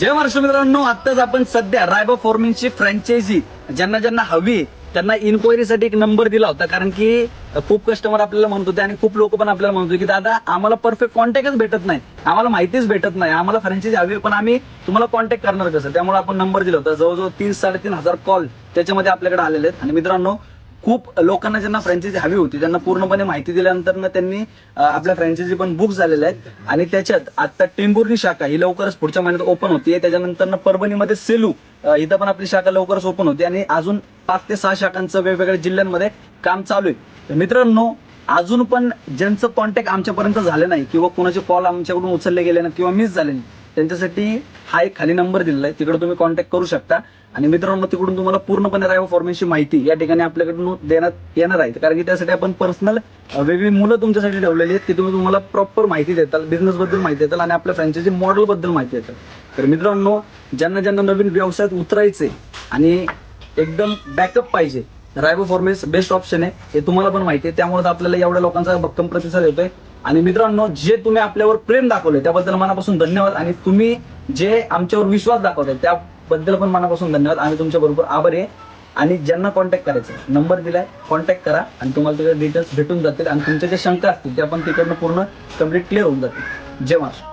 जय महाराष्ट्र मित्रांनो आताच आपण सध्या रायबा फॉर्मिंगची फ्रँचायझी ज्यांना ज्यांना हवी त्यांना इन्क्वायरीसाठी एक नंबर दिला होता. कारण की खूप कस्टमर आपल्याला म्हणत होते आणि खूप लोक पण आपल्याला म्हणत होते की दादा आम्हाला परफेक्ट कॉन्टॅक्टच भेटत नाही. आम्हाला माहितीच भेटत नाही. आम्हाला फ्रँचायझी हवी आहे, पण आम्ही तुम्हाला कॉन्टॅक्ट करणार कसं? त्यामुळे आपण नंबर दिला होता. जवळजवळ तीन साडेतीन हजार कॉल त्याच्यामध्ये आपल्याकडे आलेले आहेत. आणि मित्रांनो खूप लोकांना ज्यांना फ्रँचायझी हवी होती त्यांना पूर्णपणे माहिती दिल्यानंतर ना त्यांनी आपल्या फ्रँचायझी पण बुक झालेल्या आहेत. आणि त्याच्यात आता टेंभुर्णी शाखा ही लवकरच पुढच्या महिन्यात ओपन होती त्याच्यानंतर ना परभणीमध्ये सेलू इथं पण आपली शाखा लवकरच ओपन होती. आणि अजून पाच ते सहा शाखांचं वेगवेगळ्या जिल्ह्यांमध्ये काम चालू आहे. तर मित्रांनो अजून पण ज्यांचं कॉन्टॅक्ट आमच्यापर्यंत झालं नाही किंवा कोणाचे कॉल आमच्याकडून उचलले गेले नाही किंवा मिस झाले नाही त्यांच्यासाठी हा एक खाली नंबर दिलेला आहे. तिकडे तुम्ही कॉन्टॅक्ट करू शकता. आणि मित्रांनो तिकडून तुम्हाला पूर्णपणे रायवा फॉर्मेशची माहिती या ठिकाणी आपल्याकडून देण्यात येणार आहे. कारण की त्यासाठी आपण पर्सनल वेगळी मुलं तुमच्यासाठी ठेवलेली आहेत. की तुम्ही तुम्हाला प्रॉपर माहिती देताल बिझनेस बद्दल माहिती देताल आणि आपल्या फ्रँचायझी मॉडेल बद्दल माहिती देतात तर मित्रांनो ज्यांना ज्यांना नवीन व्यवसायात उतरायचे आणि एकदम बॅकअप पाहिजे रायबो फॉर्मेस बेस्ट ऑप्शन आहे हे तुम्हाला पण माहिती आहे. त्यामुळे तर आपल्याला एवढ्या लोकांचा भक्कम प्रतिसाद येतोय. आणि मित्रांनो जे तुम्ही आपल्यावर प्रेम दाखवले त्याबद्दल मनापासून धन्यवाद. आणि तुम्ही जे आमच्यावर विश्वास दाखवताय त्याबद्दल पण मनापासून धन्यवाद. आम्ही तुमच्या बरोबर आभारी आहे. आणि ज्यांना कॉन्टॅक्ट करायचं नंबर दिलाय कॉन्टॅक्ट करा. आणि तुम्हाला त्याचे डिटेल्स भेटून जातील. आणि तुमच्या ज्या शंका असतील त्या पण तिकडनं पूर्ण कंप्लीट क्लिअर होऊन जातील. जय महाराष्ट्र.